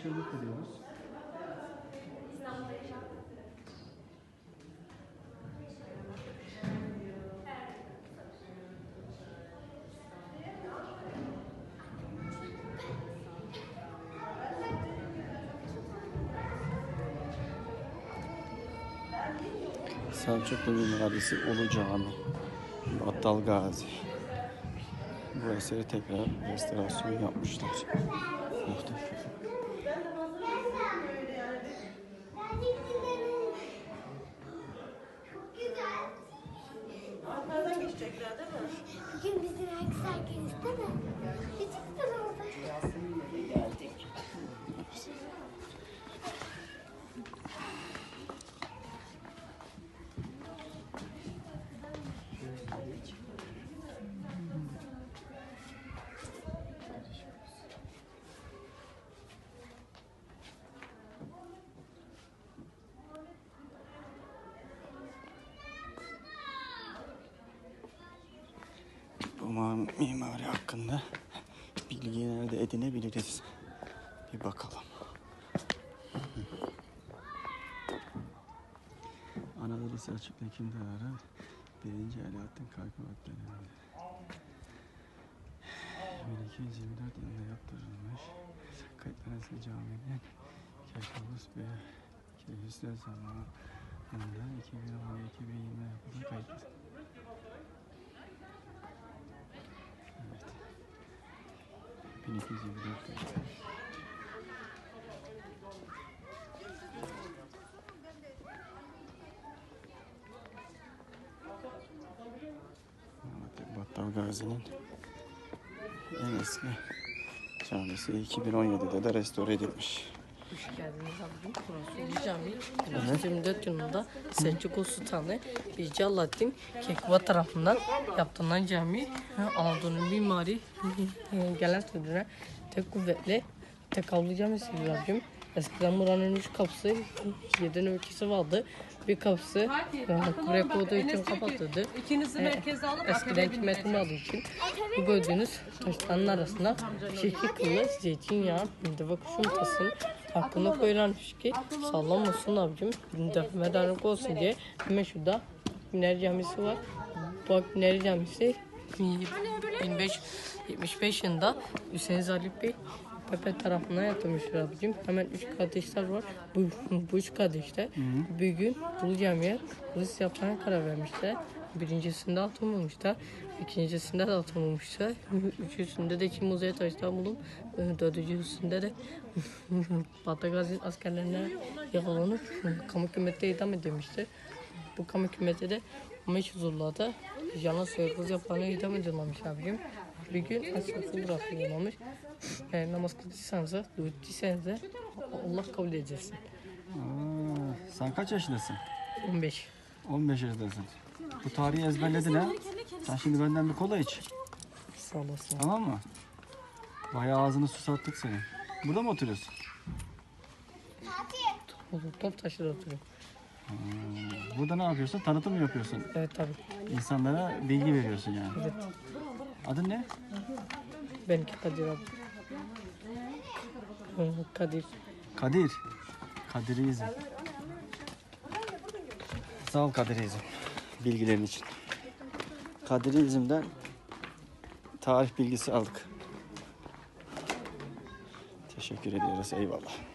Biz ona çığlık veriyoruz. Selçuklu mimarisi Ulu Cami. Battal Gazi. Bu eseri tekrar restorasyon yapmışlar. Muhteşem. Arkadan geçecekler değil mi? Bugün bizim herkes herkes değil mi? Kız orada. Bu ma- mimari hakkında bilgi nerede edinebiliriz? Bir bakalım. Anadolu Selçuklu hükümdarı 1. Alaaddin Kaykubat döneminde. 1224 yılında yaptırılmış Kayıtlarası Camii'nin Kekavus ve Keyhüsnü zamanında 2010-2020 yapılan kayıtlar. 1224 kayıtlar. Evet, Battal Gazi'nin en eski camisi 2017'de de restore edilmiş. Hoş geldiniz abicim. Burası Ulu Cami. 1924 yılında Selçuklu Sultanı 1. Alaaddin Kekva tarafından yaptırılan cami Anadolu'nun mimari gelen sözüne tek kuvvetli tek avlu camisidir abicim. Eskiden buranın üç kapısı, yedi nöbetçisi vardı. Bir kapısı Kurek olduğu için kapatıldı. İkinizi merkeze alıp Eskiden hükümetin aldığı için bu gördüğünüz taşların arasına şekil kılı, zeytinyağı, mendeve kuş yumurtasının hakkını koyulanmış ki sağlam olsun abicim. Medarlık olsun diye hemen şurada Miner Camisi var. Bu Miner Camisi 1575 yılında Hüseyin Zalip Bey Pepe tarafından yapılmıştır abicim. Hemen üç kardeşler var. Bu, bu üç kardeşler bir gün Ulu Cami'ye Rus yapmaya karar vermişler. Birincisinde altın bulmuşlar. İkincisinde de altın bulmuşlar. Üçüncüsünde de iki muzeye taşlar bulup e, dördüncüsünde de Batı Gazi askerlerine yakalanıp kamu hükümette idam edilmiştir. Bu kamu hükümeti de 15 yıllarda yalan soykırız yapanlara idam edilmemiş abicim. Bir gün asılsız bırakılmamış. E, namaz kıldıysanız da, duyduysanız da Allah kabul edeceksin. Aa, sen kaç yaşındasın? 15. 15 yaşındasın. Bu tarihi ezberledin ha? Sen şimdi benden bir kola iç. Sağ olasın. Tamam mı? Bayağı ağzını susattık seni. Burada mı oturuyorsun? Olur, top taşıda oturuyorum. Burada ne yapıyorsun? Tanıtım mı yapıyorsun? Evet tabii. İnsanlara bilgi veriyorsun yani. Evet. Adın ne? Benimki Kadir abi. Hı, Kadir. Kadir. Kadirizm. Sağ ol Kadirizm. Bilgilerin için. Kadirizm'den tarih bilgisi aldık. Teşekkür ediyoruz. Eyvallah.